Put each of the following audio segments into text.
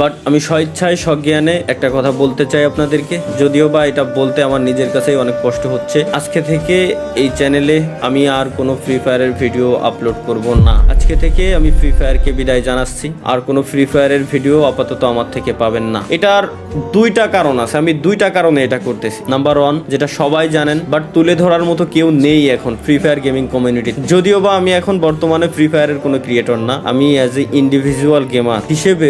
But আমি স্বেচ্ছায় সজ্ঞানে একটা কথা বলতে চাই আপনাদেরকে। যদিও বা এটা বলতে আমার নিজের কাছেই অনেক কষ্ট হচ্ছে। আজকে থেকে এই চ্যানেলে আমি আর কোনো ফ্রি ফায়ারের ভিডিও আপলোড করব না। আজকে থেকে আমি ফ্রি ফায়ারকে বিদায় জানাচ্ছি। আর কোনো ফ্রি ফায়ারের ভিডিও আপাতত আমার থেকে পাবেন না। এটার দুইটা কারণ আছে। আমি দুইটা কারণে এটা করতেছি। নাম্বার ওয়ান যেটা সবাই জানেন বাট তুলে ধরার মতো কেউ নেই এখন ফ্রি ফায়ার গেমিং কমিউনিটি যদিও বা আমি এখন বর্তমানে ফ্রি ফায়ারের কোনো ক্রিয়েটর না। আমি অ্যাজ এ ইন্ডিভিজুয়াল গেমার হিসেবে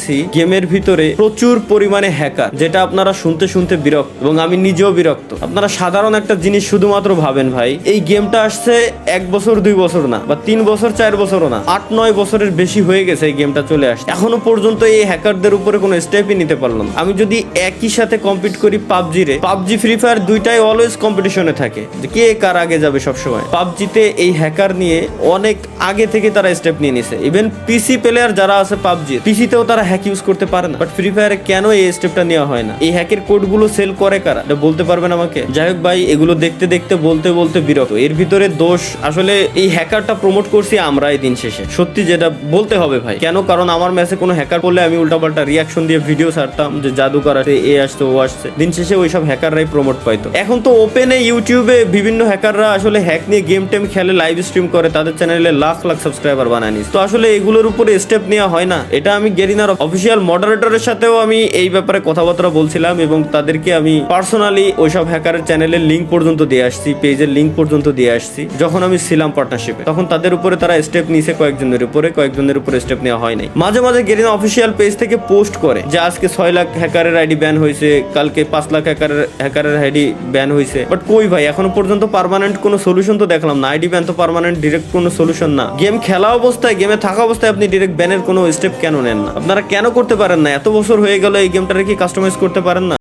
বলতেছি গেমের ভিতরে প্রচুর পরিমাণে হ্যাকার যেটা আপনারা শুনতে শুনতে বিরক্ত, এবং আমি নিজেও বিরক্ত। আপনারা সাধারণ একটা জিনিস শুধুমাত্র ভাবেন ভাই, এই গেমটা আসছে এক বছর, দুই বছর না, বা তিন বছর, চার বছরও না, আট, নয় বছরের বেশি হয়ে গেছে এই গেমটা চলে আসছে এখনও পর্যন্ত এই হ্যাকারদের উপরে কোনো স্টেপই নিতে পারলাম আমি যদি একই সাথে কম্পিট করি পাবজি রে পাবজি ফ্রি ফায়ার দুইটাই অলওয়েজ কম্পিটিশনে থাকে কে কার আগে যাবে সবসময়। পাবজিতে এই হ্যাকার নিয়ে অনেক আগে থেকে তারা স্টেপ নিয়ে নিছে। ইভেন পিসি প্লেয়ার যারা আছে পাবজি পিসিতেও তারা হ্যাক ইউজ করতে পারে না। বাট ফ্রি ফায়ারে কেন এই স্টেপটা নেওয়া হয় না? এই হ্যাকের কোডগুলো সেল করে কারা? এটা বলতে পারবেন আমাকে? যাই হোক ভাই, এগুলো দেখতে দেখতে, বলতে বলতে বিরক্ত। এর ভিতরে দোষ, আসলে এই হ্যাকারটা প্রমোট করছি আমরাই দিন শেষে। সত্যি যেটা বলতে হবে ভাই। কেন? কারণ আমার ম্যাচে কোনো হ্যাকার করলে আমি উল্টাপাল্টা রিয়াকশন দিয়ে ভিডিও ছাড়তাম যে জাদুকর আছে এ আসছে, ও আসছে। দিন শেষে ওইসব হ্যাকাররাই প্রমোট পাইতো। এখন তো ওপেনে ইউটিউবে বিভিন্ন হ্যাকাররা আসলে হ্যাক নিয়ে গেম টেম খেলে লাইভ স্ট্রিম করে, তাদের চ্যানেলে লাখ লাখ সাবস্ক্রাইবার বানায় নিস তো আসলে এগুলোর উপরে স্টেপ নেওয়া হয় না। এটা আমি গেরিনার অফিসিয়াল মডারেটরের সাথেও আমি এই ব্যাপারে কথাবার্তা বলছিলাম এবং তাদেরকে আমি পার্সোনালি ওইসব হ্যাকারের চ্যানেলের লিঙ্ক পর্যন্ত দিয়ে আসছি পেজের লিঙ্ক পর্যন্ত দিয়ে আসছি। যখন আমি ছিলাম পার্টনারশিপে তখন তাদের উপরে তারা স্টেপ নিছে কয়েকজনের উপরে কয়েকজনের উপরে স্টেপ নেওয়া হয় নাই। মাঝে মাঝে গেরিনা অফিসিয়াল পেজ থেকে পোস্ট করে যে আজকে ছয় লাখ হ্যাকারের আইডি ব্যান হয়েছে, কালকে পাঁচ লাখ হ্যাকারের হ্যাকারের আইডি ব্যান হয়েছে। বাট কই ভাই, এখনও পর্যন্ত পার্মানেন্ট কোনো সলিউশন তো দেখলাম না। আইডি ব্যান তো পার্মানেন্ট ডিরেক্ট কোনো সলিউশন না। গেম খেলা অবস্থায় গেমে থাকা অবস্থায় আপনি ডিরেক্ট ব্যানের কোনো স্টেপ কেন নেন না? আপনারা কেন করতে পারেন না? এত বছর হয়ে গেল এই গেমটারে কি কাস্টমাইজ করতে পারেন না?